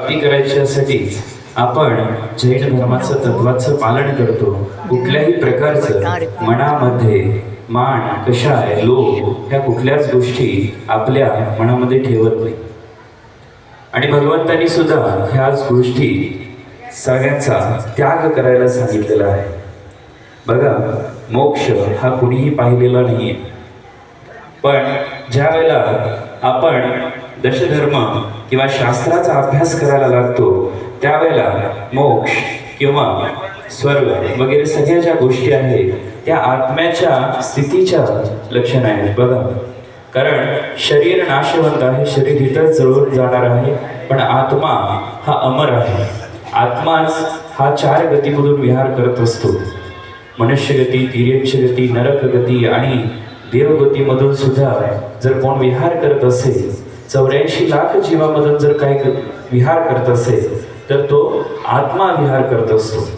प्राप्ती करायच्यासाठी आपण जैन धर्माचं तत्वाचं पालन करतो. कुठल्याही प्रकारचं मनामध्ये मान कशाय लोभ ह्या कुठल्याच गोष्टी आपल्या मनामध्ये ठेवत नाही. आणि भगवंतांनी सुद्धा ह्याच गोष्टी सगळ्यांचा त्याग करायला सांगितलेला आहे. बघा मोक्ष हा कुणीही पाहिलेला नाहीये. पण ज्या वेळेला आपण दशधर्म किंवा शास्त्राचा अभ्यास करायला लागतो त्यावेळेला मोक्ष किंवा स्वर्ग वगैरे सगळ्या ज्या गोष्टी आहेत त्या आत्म्याच्या स्थितीच्या लक्षण आहेत. बघा. कारण शरीर नाशवंत आहे शरीर इथं जळून जाणार आहे पण आत्मा हा अमर आहे. आत्माच हा चार गतीमधून विहार करत असतो. मनुष्यगती तिर्यक्ष गती आणि देवगतीमधून सुद्धा जर कोण विहार करत असेल चौऱ्याऐंशी लाख जीवामधून जर काही विहार करत असेल तर तो आत्मा विहार करत असतो.